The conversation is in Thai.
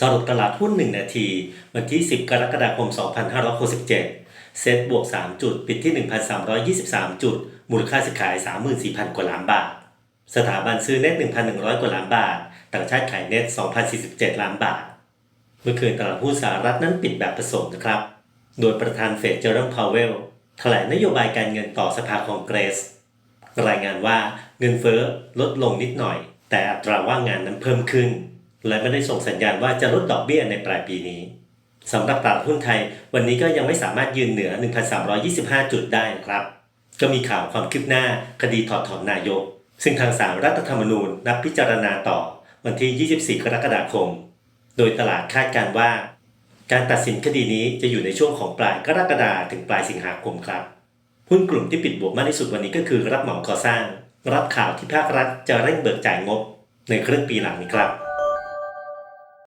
สรุปตลาดหุ้น 1 นาที วันที่ 10 กรกฎาคม 2567 เซ็ตบวก 3 จุด ปิดที่ 1,323 จุด มูลค่าซื้อขาย 34,000 กว่าล้านบาท สถาบันซื้อเน็ต 1,100 กว่าล้านบาท ต่างชาติขายเน็ต 2,047 ล้านบาท เมื่อคืนตลาดหุ้นสหรัฐนั้นปิดแบบผสมนะครับ โดยประธานเฟดเจอร์มพาวเวลแถลงนโยบายการเงินต่อสภาคองเกรส รายงานว่าเงินเฟ้อลดลงนิดหน่อย แต่อัตราว่างงานนั้นเพิ่มขึ้น และไม่ได้ส่งสัญญาณว่าจะลดดอกเบี้ยในปลายปีนี้สำหรับตลาดหุ้นไทย วันนี้ก็ยังไม่สามารถยืนเหนือ 1,325 จุดได้นะครับ ก็มีข่าวความคืบหน้าคดีถอดถอนนายก ซึ่งทางศาลรัฐธรรมนูญนัดพิจารณาต่อ วันที่ 24 กรกฎาคม โดยตลาดคาดการว่า การตัดสินคดีนี้จะอยู่ในช่วงของปลายกรกฎาถึงปลายสิงหาคมครับหุ้นกลุ่มที่ปิดบวกมากที่สุดวันนี้ก็คือรับเหมาก่อสร้าง รับข่าวที่ภาครัฐจะเร่งเบิกจ่ายงบ ในครึ่งปีหลังนี้ครับ